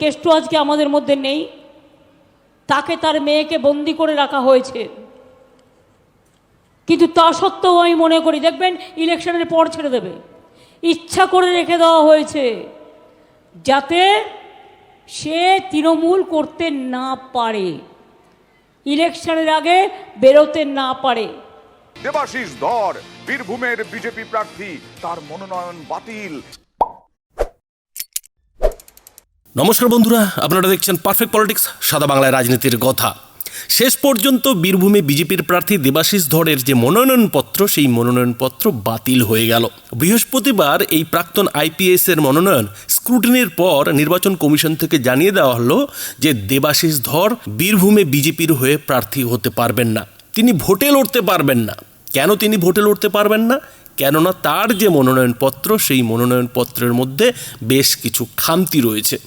কেষ্ট আজকে আমাদের মধ্যে নেই। তাকে তার মেয়েকে বন্দি করে রাখা হয়েছে। কিন্তু তা সত্ত্বেও আমি মনে করি, দেখবেন ইলেকশনের পর ছেড়ে দেবে। ইচ্ছা করে রেখে দেওয়া হয়েছে, যাতে সে তৃণমূল করতে না পারে। ইলেকশনের আগে বেরোতে না পারে। দেবাশিস ধর, বীরভূমের বিজেপি প্রার্থী, তার মনোনয়ন বাতিল। নমস্কার বন্ধুরা, আপনারা দেখছেন পারফেক্ট পলিটিক্স সাদা বাংলায় রাজনীতির কথা। শেষ পর্যন্ত বীরভূমে বিজেপির প্রার্থী দেবাশিস ধরের যে মনোনয়নপত্র, সেই মনোনয়নপত্র বাতিল হয়ে গেল। বৃহস্পতিবার এই প্রাক্তন আইপিএস এর মনোনয়ন স্ক্রুটিনির পর নির্বাচন কমিশন থেকে জানিয়ে দেওয়া হলো যে দেবাশিস ধর বীরভূমে বিজেপির হয়ে প্রার্থী হতে পারবেন না। তিনি ভোটে লড়তে পারবেন না। কেন তিনি ভোটে লড়তে পারবেন না? কেননা তার যে মনোনয়নপত্র, সেই মনোনয়নপত্রের মধ্যে বেশ কিছু খামতি রয়েছে।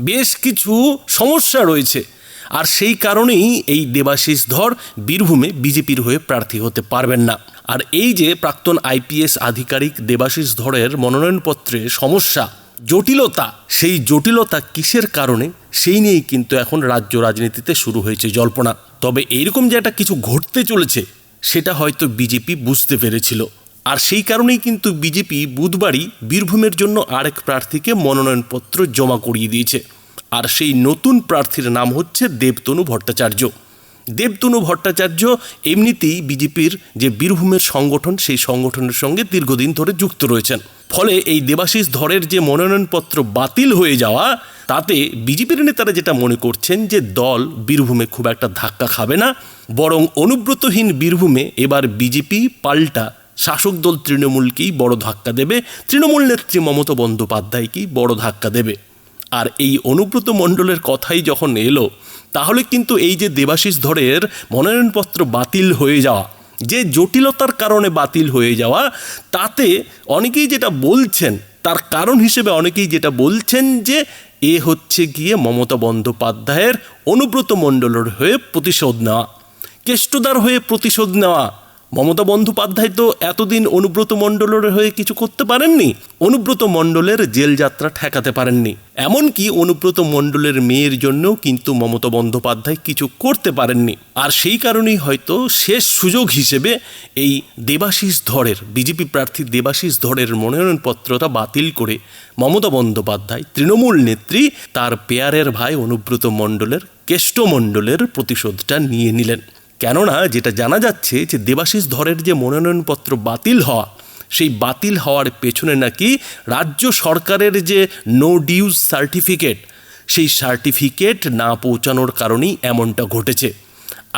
বেশ কিছু সমস্যা রয়েছে। আর সেই কারণেই এই দেবাশিস ধর বীরভূমে বিজেপির হয়ে প্রার্থী হতে পারবেন না। আর এই যে প্রাক্তন আইপিএস আধিকারিক দেবাশিস ধরের মনোনয়নপত্রে সমস্যা, জটিলতা, সেই জটিলতা কিসের কারণে? সেই নিয়েই কিন্তু এখন রাজ্য রাজনীতিতে শুরু হয়েছে জল্পনা। তবে এইরকম যে একটা কিছু ঘটতে চলেছে, সেটা হয়তো বিজেপি বুঝতে পেরেছিল। আর সেই কারণেই কিন্তু বিজেপি বুধবারই বীরভূমের জন্য আরেক প্রার্থীকে মনোনয়নপত্র জমা করিয়ে দিয়েছে। আর সেই নতুন প্রার্থীর নাম হচ্ছে দেবতনু ভট্টাচার্য। দেবতনু ভট্টাচার্য এমনিতেই বিজেপির যে বীরভূমের সংগঠন, সেই সংগঠনের সঙ্গে দীর্ঘদিন ধরে যুক্ত রয়েছেন। ফলে এই দেবাশিস ধরের যে মনোনয়নপত্র বাতিল হয়ে যাওয়া, তাতে বিজেপির নেতারা যেটা মনে করছেন যে দল বীরভূমে খুব একটা ধাক্কা খাবে না, বরং অনুব্রতহীন বীরভূমে এবার বিজেপি পাল্টা শাসক দল তৃণমূলকেই বড় ধাক্কা দেবে। তৃণমূল নেত্রী মমতা বন্দ্যোপাধ্যায়কেই বড় ধাক্কা দেবে। আর এই অনুব্রত মণ্ডলের কথাই যখন এলো, তাহলে কিন্তু এই যে দেবাশিস ধরের মনোনয়নপত্র বাতিল হয়ে যাওয়া, যে জটিলতার কারণে বাতিল হয়ে যাওয়া, তাতে অনেকেই যেটা বলছেন, তার কারণ হিসেবে অনেকেই যেটা বলছেন যে, এ হচ্ছে গিয়ে মমতা বন্দ্যোপাধ্যায়ের অনুব্রত মণ্ডলের হয়ে প্রতিশোধ নেওয়া। কেষ্টদার হয়ে প্রতিশোধ নেওয়া মমতা বন্দ্যোপাধ্যায় তো এতদিন অনুব্রত মণ্ডলের হয়ে কিছু করতে পারেননি। অনুব্রত মণ্ডলের জেল যাত্রা ঠেকাতে পারেননি। এমনকি অনুব্রত মণ্ডলের মেয়ের জন্যও কিন্তু মমতা বন্দ্যোপাধ্যায় কিছু করতে পারেননি। আর সেই কারণেই হয়তো শেষ সুযোগ হিসেবে এই দেবাশিস ধরের, বিজেপি প্রার্থী দেবাশিস ধরের মনোনয়নপত্রটা বাতিল করে মমতা বন্দ্যোপাধ্যায়, তৃণমূল নেত্রী, তার পেয়ারের ভাই অনুব্রত মণ্ডলের, কেষ্ট মণ্ডলের প্রতিশোধটা নিয়ে নিলেন। কেননা যেটা জানা যাচ্ছে যে দেবাশিস ধরের যে মনোনয়নপত্র বাতিল হওয়া, সেই বাতিল হওয়ার পেছনে নাকি রাজ্য সরকারের যে নো ডিউজ সার্টিফিকেট সেই সার্টিফিকেট না পৌঁছানোর কারণেই এমনটা ঘটেছে।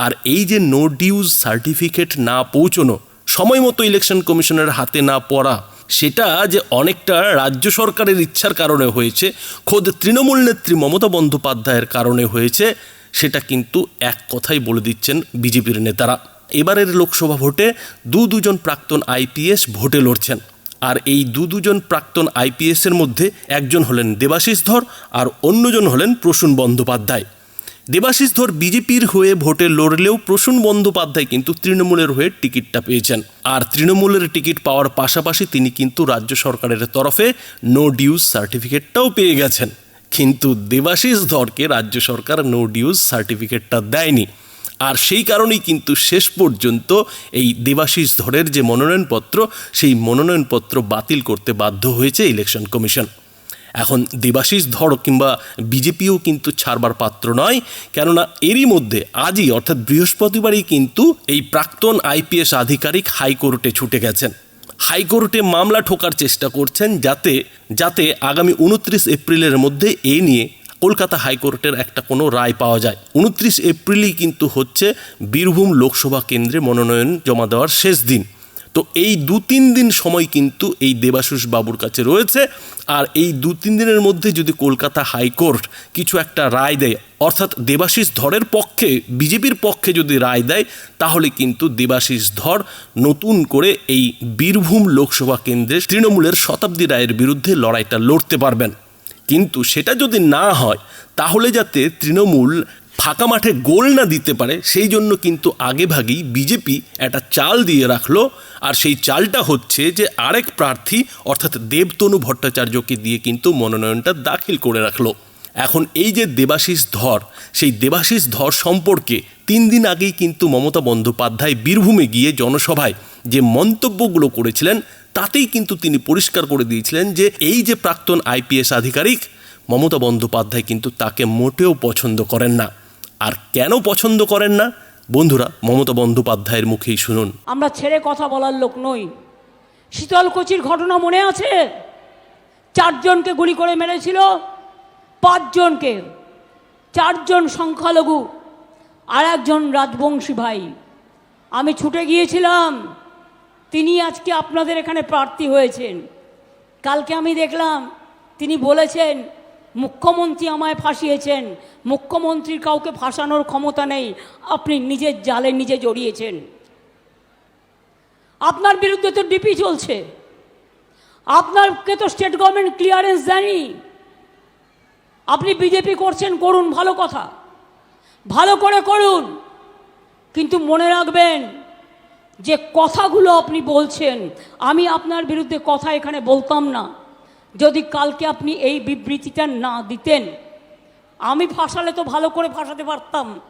আর এই যে নো ডিউজ সার্টিফিকেট না পৌঁছানো, সময় মতো ইলেকশন কমিশনের হাতে না পড়া, সেটা যে অনেকটা রাজ্য সরকারের ইচ্ছার কারণে হয়েছে, খোদ তৃণমূল নেত্রী মমতা বন্দ্যোপাধ্যায়ের কারণে হয়েছে সেটা কিন্তু এক কথাই বলে দিচ্ছেন বিজেপির নেতারা। এবারের লোকসভা ভোটে দু দুজন প্রাক্তন আইপিএস ভোটে লড়ছেন। আর এই দু দুজন প্রাক্তন আইপিএসের মধ্যে একজন হলেন দেবাশিস ধর আর অন্যজন হলেন প্রসূন বন্দ্যোপাধ্যায়। দেবাশিস ধর বিজেপির হয়ে ভোটে লড়লেও প্রসূন বন্দ্যোপাধ্যায় কিন্তু তৃণমূলের হয়ে টিকিটটা পেয়েছেন। আর তৃণমূলের টিকিট পাওয়ার পাশাপাশি তিনি কিন্তু রাজ্য সরকারের তরফে নো ডিউজ সার্টিফিকেটটাও পেয়ে গেছেন। কিন্তু দেবাশিস ধরকে রাজ্য সরকার নো ডিউজ সার্টিফিকেটটা দেয়নি। আর সেই কারণেই কিন্তু শেষ পর্যন্ত এই দেবাশিস ধরের যে মনোনয়নপত্র, সেই মনোনয়নপত্র বাতিল করতে বাধ্য হয়েছে ইলেকশন কমিশন এখন দেবাশিস ধর কিংবা বিজেপিও কিন্তু ছাড়বার পাত্র নয়, কেননা এরই মধ্যে আজই, অর্থাৎ বৃহস্পতিবারই কিন্তু এই প্রাক্তন আইপিএস আধিকারিক হাইকোর্টে ছুটে গেছেন। হাইকোর্টে মামলা ঠোকার চেষ্টা করছেন যাতে যাতে আগামী উনত্রিশ এপ্রিলের মধ্যে এ নিয়ে কলকাতা হাইকোর্টের একটা কোনো রায় পাওয়া যায়। উনত্রিশ এপ্রিলই কিন্তু হচ্ছে বীরভূম লোকসভা কেন্দ্রে মনোনয়ন জমা দেওয়ার শেষ দিন। তো এই দু তিন দিন সময় কিন্তু এই দেবাশিস বাবুর কাছে রয়েছে। আর এই দু তিন দিনের মধ্যে যদি কলকাতা হাইকোর্ট কিছু একটা রায় দেয়, অর্থাৎ দেবাশিস ধরের পক্ষে, বিজেপির পক্ষে যদি রায় দেয়, তাহলে কিন্তু দেবাশিস ধর নতুন করে এই বীরভূম লোকসভা কেন্দ্রে তৃণমূলের শতাব্দী রায়ের বিরুদ্ধে লড়াইটা লড়তে পারবেন। কিন্তু সেটা যদি না হয়, তাহলে যাতে তৃণমূল ফাঁকা মাঠে গোল না দিতে পারে, সেই জন্য কিন্তু আগেভাগেই বিজেপি একটা চাল দিয়ে রাখল। আর সেই চালটা হচ্ছে যে আরেক প্রার্থী, অর্থাৎ দেবতনু ভট্টাচার্যকে দিয়ে কিন্তু মনোনয়নটা দাখিল করে রাখল। এখন এই যে দেবাশিস ধর, সেই দেবাশিস ধর সম্পর্কে তিন দিন আগেই কিন্তু মমতা বন্দ্যোপাধ্যায় বীরভূমে গিয়ে জনসভায় যে মন্তব্যগুলো করেছিলেন, তাতেই কিন্তু তিনি পরিষ্কার করে দিয়েছিলেন যে এই যে প্রাক্তন আইপিএস আধিকারিক, মমতা বন্দ্যোপাধ্যায় কিন্তু তাকে মোটেও পছন্দ করেন না। আর কেন পছন্দ করেন না? বন্ধুরা, মমতা বন্দ্যোপাধ্যায়ের মুখেই শুনুন। আমরা ছেড়ে কথা বলার লোক নই। শীতলকুচির ঘটনা মনে আছে? চারজনকে গুলি করে মেরেছিল, পাঁচজনকে। চারজন সংখ্যালঘু আর একজন রাজবংশী ভাই। আমি ছুটে গিয়েছিলাম। তিনি আজকে আপনাদের এখানে প্রার্থী হয়েছেন। কালকে আমি দেখলাম, তিনি বলেছেন মুখ্যমন্ত্রী আমায় ফাঁসিয়েছেন। মুখ্যমন্ত্রীর কাউকে ফাঁসানোর ক্ষমতা নেই। আপনি নিজের জালে নিজে জড়িয়েছেন। আপনার বিরুদ্ধে তো ডিপি চলছে। আপনারকে তো স্টেট গভর্নমেন্ট ক্লিয়ারেন্স দেয়নি। আপনি বিজেপি করছেন, করুন, ভালো কথা। ভালো করে করুন। কিন্তু মনে রাখবেন, যে কথাগুলো আপনি বলছেন, আমি আপনার বিরুদ্ধে কথা এখানে বলতাম না। যদি কালকে আপনি এই বিবৃতিটা না দিতেন, আমি ফাঁসালে তো ভালো করে ফাঁসাতে পারতাম,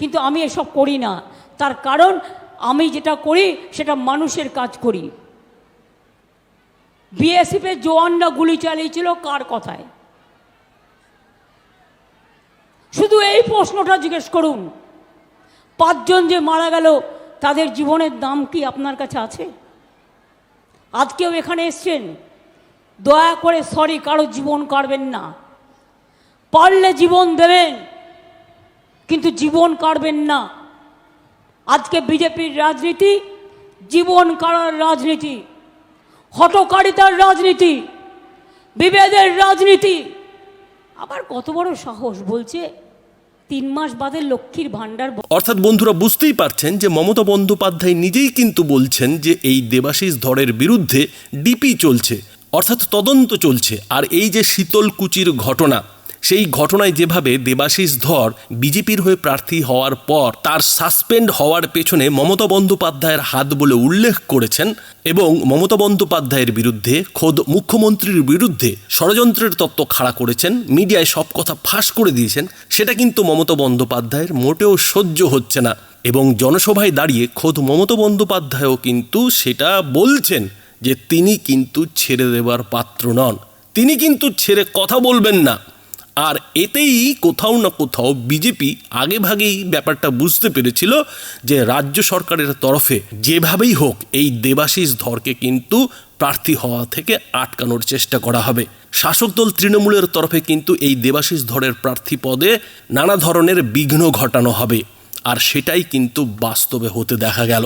কিন্তু আমি এসব করি না। তার কারণ, আমি যেটা করি, সেটা মানুষের কাজ করি। বিএসএফের জওয়ানরা গুলি চালিয়েছিল কার কথায়? শুধু এই প্রশ্নটা জিজ্ঞেস করুন। পাঁচজন যে মারা গেল, তাদের জীবনের দাম কি আপনার কাছে আছে? আজকেও এখানে এসছেন দয়া করে সরি, কারও জীবন কাটবেন না। পারলে জীবন দেবেন, কিন্তু জীবন কাটবেন না। আজকে বিজেপির রাজনীতি, জীবন কাড়ার রাজনীতি হটকারিতার রাজনীতি, বিভেদের রাজনীতি। আবার কত বড় সাহস বলছে, তিন মাস বাদে লক্ষ্মীর ভাণ্ডার অর্থাৎ বন্ধুরা, বুঝতেই পারছেন যে মমতা বন্দ্যোপাধ্যায় নিজেই কিন্তু বলছেন যে এই দেবাশিস ধরের বিরুদ্ধে ডিপি চলছে। অর্থাৎ তদন্ত চলছে। আর এই যে শীতলকুচির ঘটনা, সেই ঘটনায় যেভাবে দেবাশিস ধর বিজেপির হয়ে প্রার্থী হওয়ার পর তার সাসপেন্ড হওয়ার পেছনে মমতা বন্দ্যোপাধ্যায়ের হাত বলে উল্লেখ করেছেন এবং মমতা বন্দ্যোপাধ্যায়ের বিরুদ্ধে খোদ মুখ্যমন্ত্রীর বিরুদ্ধে ষড়যন্ত্রের তত্ত্ব খাড়া করেছেন, মিডিয়ায় সব কথা ফাঁস করে দিয়েছেন, সেটা কিন্তু মমতা বন্দ্যোপাধ্যায়ের মোটেও সহ্য হচ্ছে না। এবং জনসভায় দাঁড়িয়ে খোদ মমতা বন্দ্যোপাধ্যায়ও কিন্তু সেটা বলছেন। যে তিনি কিন্তু ছেড়ে দেবার পাত্র নন। তিনি কিন্তু ছেড়ে কথা বলবেন না। আর এতেই কোথাও না কোথাও বিজেপি আগে ভাগেই ব্যাপারটা বুঝতে পেরেছিল যে রাজ্য সরকারের তরফে যেভাবেই হোক এই দেবাশিস ধরকে কিন্তু প্রার্থী হওয়া থেকে আটকানোর চেষ্টা করা হবে। শাসক দল তৃণমূলের তরফে কিন্তু এই দেবাশিস ধরের প্রার্থী পদে নানা ধরনের বিঘ্ন ঘটানো হবে। আর সেটাই কিন্তু বাস্তবে হতে দেখা গেল।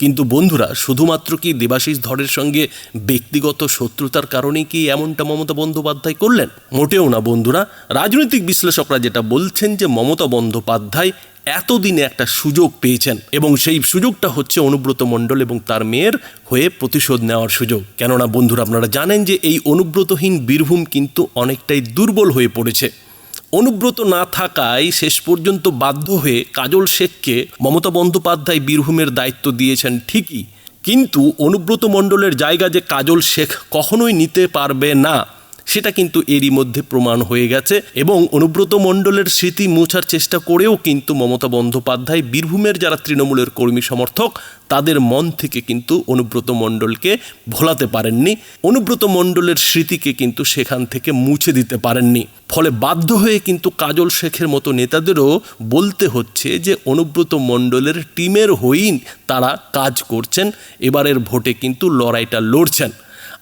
কিন্তু বন্ধুরা, শুধুমাত্র কি দেবাশিস ধরের সঙ্গে ব্যক্তিগত শত্রুতার কারণেই কি এমনটা মমতা বন্দ্যোপাধ্যায় করলেন? মোটেও না বন্ধুরা। রাজনৈতিক বিশ্লেষকরা যেটা বলছেন যে মমতা বন্দ্যোপাধ্যায় এতদিনে একটা সুযোগ পেয়েছেন এবং সেই সুযোগটা হচ্ছে অনুব্রত মণ্ডল এবং তার মেয়ের হয়ে প্রতিশোধ নেওয়ার সুযোগ। কেননা বন্ধুরা, আপনারা জানেন যে এই অনুব্রতহীন বীরভূম কিন্তু অনেকটাই দুর্বল হয়ে পড়েছে। অনুব্রত না থাকায় শেষ পর্যন্ত বাধ্য হয়ে কাজল শেখকে মমতা বন্দ্যোপাধ্যায় বীরভূমের দায়িত্ব দিয়েছেন ঠিকই। কিন্তু অনুব্রত মণ্ডলের জায়গা যে কাজল শেখ কখনোই নিতে পারবে না। সেটা কিন্তু এরই মধ্যে প্রমাণ হয়ে গেছে এবং অনুব্রত মণ্ডলের স্মৃতি মোছার চেষ্টা করেও কিন্তু মমতা বন্দ্যোপাধ্যায়, বীরভূমের যারা তৃণমূলের কর্মী সমর্থক, তাদের মন থেকে কিন্তু অনুব্রত মণ্ডলকে ভোলাতে পারেননি। অনুব্রত মণ্ডলের স্মৃতিকে কিন্তু সেখান থেকে মুছে দিতে পারেননি। ফলে বাধ্য হয়ে কিন্তু কাজল শেখের মতো নেতাদেরও বলতে হচ্ছে যে, অনুব্রত মণ্ডলের টিমের হয়েই তারা কাজ করছেন, এবারের ভোটে কিন্তু লড়াইটা লড়ছেন।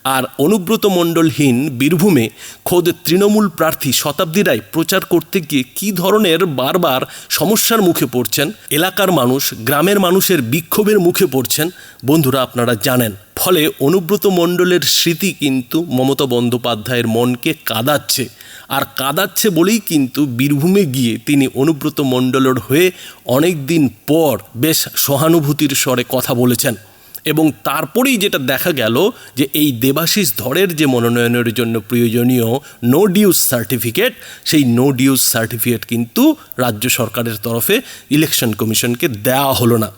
আর অনুব্রত মণ্ডলহীন বীরভূমে খোদ তৃণমূল প্রার্থী শতাব্দী রায় প্রচার করতে গিয়ে কী ধরনের বারবার সমস্যার মুখে পড়ছেন? এলাকার মানুষ, গ্রামের মানুষের বিক্ষোভের মুখে পড়ছেন। বন্ধুরা, আপনারা জানেন, ফলে অনুব্রত মণ্ডলের স্মৃতি কিন্তু মমতা বন্দ্যোপাধ্যায়ের মনকে কাদাচ্ছে। আর কাদাচ্ছে বলেই কিন্তু বীরভূমে গিয়ে তিনি অনুব্রত মণ্ডলের হয়ে অনেক দিন পর বেশ সহানুভূতির স্বরে কথা বলেছেন। এবং তারপরেই যেটা দেখা গেল যে এই দেবাশিস ধরের যে মনোনয়নের জন্য প্রয়োজনীয় নো ডিউজ সার্টিফিকেট সেই নো ডিউজ সার্টিফিকেট কিন্তু রাজ্য সরকারের তরফে ইলেকশন কমিশনকে দেওয়া হলো না।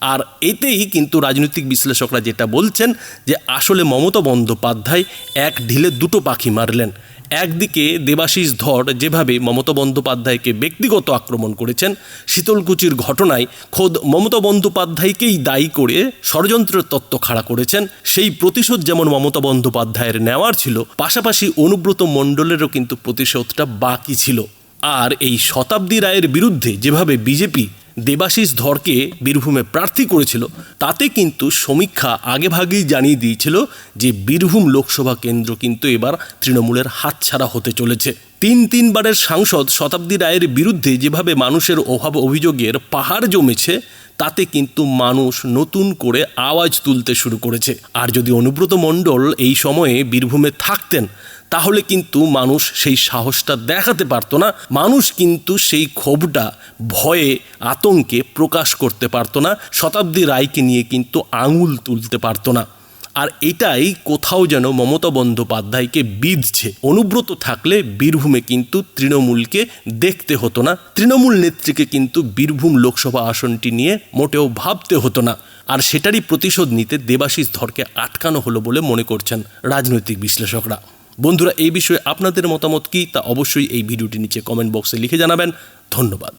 আর এতেই কিন্তু রাজনৈতিক বিশ্লেষকরা যেটা বলছেন যে আসলে মমতা বন্দ্যোপাধ্যায় এক ঢিলে দুটো পাখি মারলেন। একদিকে দেবাশিস ধর যেভাবে মমতা বন্দ্যোপাধ্যায়কে ব্যক্তিগত আক্রমণ করেছেন, শীতলকুচির ঘটনায় খোদ মমতা বন্দ্যোপাধ্যায়কেই দায়ী করে ষড়যন্ত্রের তত্ত্ব খাড়া করেছেন, সেই প্রতিশোধ যেমন মমতা বন্দ্যোপাধ্যায়ের নেওয়ার ছিল, পাশাপাশি অনুব্রত মণ্ডলেরও কিন্তু প্রতিশোধটা বাকি ছিল। আর এই শতাব্দী রায়ের বিরুদ্ধে যেভাবে বিজেপি দেবাশিস ধরকে বীরভূমে প্রার্থী করেছিল। তাতে কিন্তু সমীক্ষা আগেভাগেই জানিয়ে দিয়েছিল যে বীরভূম লোকসভা কেন্দ্র কিন্তু এবার তৃণমূলের হাতছাড়া হতে চলেছে। তিন তিনবারের সাংসদ শতাব্দী রায়ের বিরুদ্ধে যেভাবে মানুষের অভাব অভিযোগের পাহাড় জমেছে, তাতে কিন্তু মানুষ নতুন করে আওয়াজ তুলতে শুরু করেছে। আর যদি অনুব্রত মণ্ডল এই সময়ে বীরভূমে থাকতেন তাহলে কিন্তু মানুষ সেই সাহসটা দেখাতে পারতো না। মানুষ কিন্তু সেই ক্ষোভটা, ভয়ে, আতঙ্কে প্রকাশ করতে পারতো না। শতাব্দী রায়কে নিয়ে কিন্তু আঙুল তুলতে পারতো না। আর এটাই কোথাও যেন মমতা বন্দ্যোপাধ্যায়কে বিঁধছে। অনুব্রত থাকলে বীরভূমে কিন্তু তৃণমূলকে দেখতে হতো না। তৃণমূল নেত্রীকে কিন্তু বীরভূম লোকসভা আসনটি নিয়ে মোটেও ভাবতে হতো না। আর সেটারই প্রতিশোধ নিতে দেবাশিস ধরকে আটকানো হলো বলে মনে করছেন রাজনৈতিক বিশ্লেষকরা। বন্ধুরা, এই বিষয়ে আপনাদের মতামত কী তা অবশ্যই এই ভিডিওটি নিচে কমেন্ট বক্সে লিখে জানাবেন। ধন্যবাদ।